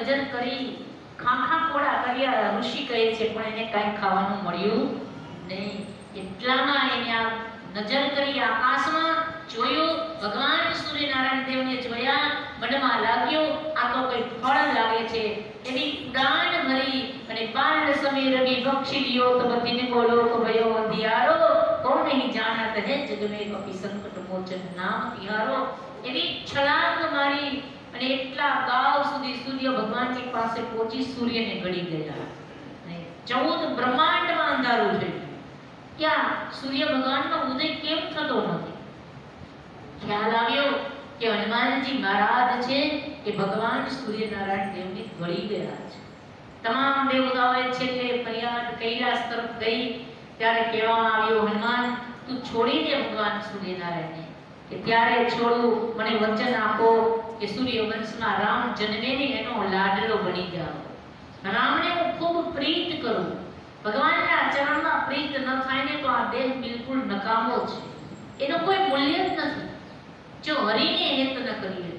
નજર કરી ખાખા કોળા કર્યા. ઋષિ કહે છે, પણ એને કાંઈ ખાવાનું મળ્યું નહીં. એટલામાં એને આ નજર કરી આકાશમાં જોયું, ભગવાન સૂર્યનારાયણ દેવને જોયા, મનમાં લાગ્યું, આ તો કોઈ ફળ લાગે છે. એની ઉડાન ભરી અને બાળ સમીર રવિ બક્ષી લિયો તો બતીને બોલો, તો ભયો અંધિયારો કોણ નહીં જાણત હે જગ મેં કપી સંકટ મોચન નામ તિહારો એવી છલાંગ મારી અને એટલા ગાવ સુધી સૂર્ય ભગવાનની પાસે પહોંચી સૂર્યને ગળી ગયા ચૌદ બ્રહ્માંડમાં અંધારું થઈ ક્યાં? સૂર્ય ભગવાનનો ઉદય કેમ થતો નથી? ખ્યાલ આવ્યો કે હનુમાનજી મહારાજ છે એ ભગવાન સૂર્યનારાયણ દેવને ગળી ગયા છે. તમામ દેવતાઓએ છેલ્લે ફરિયાદ કૈલાસ તરફ ગઈ. ત્યારે કહેવામાં આવ્યું, હનુમાન, તું છોડી દે ભગવાન સૂર્યનારાયણને. કે ત્યારે છોડું, મને વચન આપો કે સૂર્યવંશમાં રામ જન્મે ને એનો લાડલો બની જાઓ. રામને હું ખૂબ પ્રીત કરું. ભગવાનના ચરણમાં પ્રીત ન થાય ને તો આ દેહ બિલકુલ નકામો છે. એનો કોઈ મૂલ્ય જ નથી. જો હરિને હેત ન કરીએ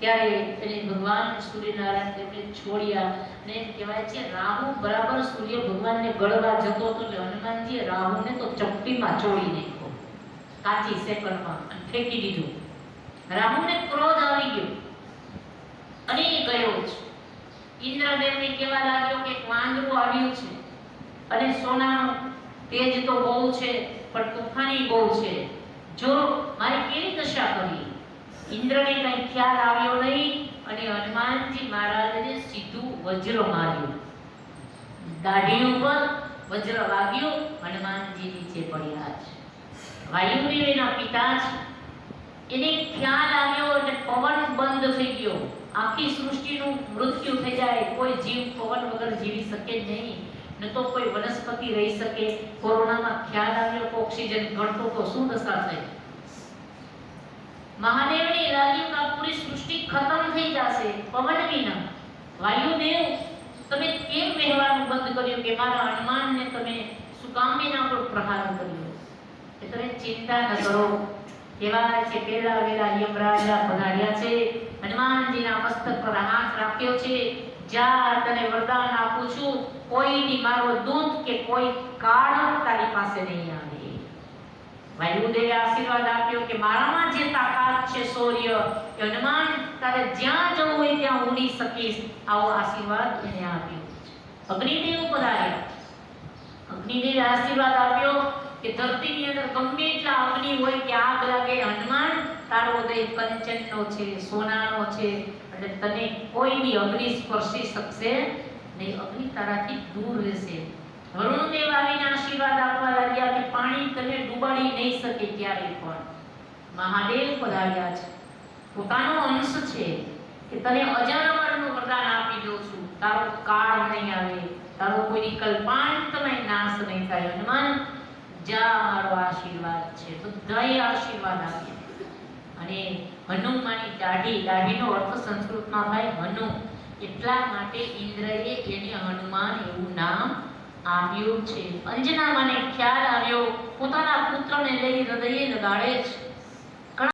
ત્યારે એને ભગવાન સૂર્યનારાયણ તેમને છોડ્યા ને કહેવાય છે, રાહુ બરાબર સૂર્ય ભગવાનને ગળવા જતો હતો એટલે હનુમાનજીએ રાહુને તો ચપ્પીમાં ચોળી નાખ્યો. કાચી સેકન્ડમાં અને ફેંકી દીધું. રાહુને ક્રોધ આવી ગયો. અને એ ગયો છે ઇન્દ્રદેવને કહેવા લાગ્યો કે વાંદરું આવ્યું છે. અને સોનાનો તેજ તો બહુ છે, પણ તોફાની બહુ છે. જો મારે કેવી દશા કરી ઇન્દ્રને કંઈ ખ્યાલ આવ્યો નહીં અને હનુમાનજી મહારાજને સીધું વજ્ર માર્યું. દાઢી ઉપર વજ્ર વાગ્યું, હનુમાનજી નીચે પડ્યા છે વાયુદેવ એના પિતા છે એને ખ્યાલ આવ્યો એટલે પવન બંધ થઈ ગયો. આખી સૃષ્ટિનું મૃત્યુ થઈ જાય. કોઈ જીવ પવન વગર જીવી શકે નહીં. ન તો કોઈ વનસ્પતિ રહી શકે. કોરોનામાં ખ્યાલ આવ્યો કે ઓક્સિજન ઘટતો તો શું દશા થઈ? મહાદેવની લાગ્યું પૂરી સૃષ્ટિ ખતમ થઈ જશે, પવન વિના. વાયુદેવ, તમે કેમ વહેવાનું બંધ કર્યું કે મારા હનુમાનને તમે શું કામ એના પર પ્રહાર કર્યો? તમે ચિંતા ન કરો. કહેવાય છે પેલા વેલા યમરાજા પધાર્યા છે. હનુમાનજીના મસ્તક પર હાથ રાખ્યો છે. જા તને વરદાન આપું છું, કોઈની મારો દૂત કે કોઈ કારણ તારી પાસે નહીં આવે. વાયુદેવે આશીર્વાદ આપ્યો કે મારામાં જે તાકાત છે સૌર્ય એ હનુમાન તારે જ્યાં જવું હોય ત્યાં ઉડી શકીશ. આવો આશીર્વાદ એને આપ્યો. અગ્નિદેવ પધાર્યા. અગ્નિદેવે આશીર્વાદ આપ્યો કે ધરતીની અંદર ગમે એટલા અગ્નિ હોય કે આગ લાગે, હનુમાન તારો ઉદય કંચનનો છે, સોનાનો છે, એટલે તને કોઈ બી અગ્નિ સ્પર્શી શકશે નહીં. અગ્નિ તારાથી દૂર રહેશે. વરુણદેવ આવીને આશીર્વાદ આપવા લાગ્યા કે પાણી તને ડૂબાડી નહીં શકે ક્યારે પણ. મહાદેવ પધાર્યા છે. પોતાનો અંશ છે કે તને અજરામરનું વરદાન આપી દઉં છું. તારો કાળ નહીં આવે, તારો કોઈની કલ્પાંતમય નાશ નહીં થાય. હનુમાન જા મારો આશીર્વાદ છે બધાએ આશીર્વાદ આપીએ. અને હનુમાની દાઢી, દાઢીનો અર્થ સંસ્કૃતમાં થાય હનુ. એટલા માટે ઇન્દ્રએ એને હનુમાન એવું નામ આપ્યું છે. અંજના મને ખ્યાલ આવ્યો, પોતાના પુત્રને લઈ હૃદયે લગાડે છે.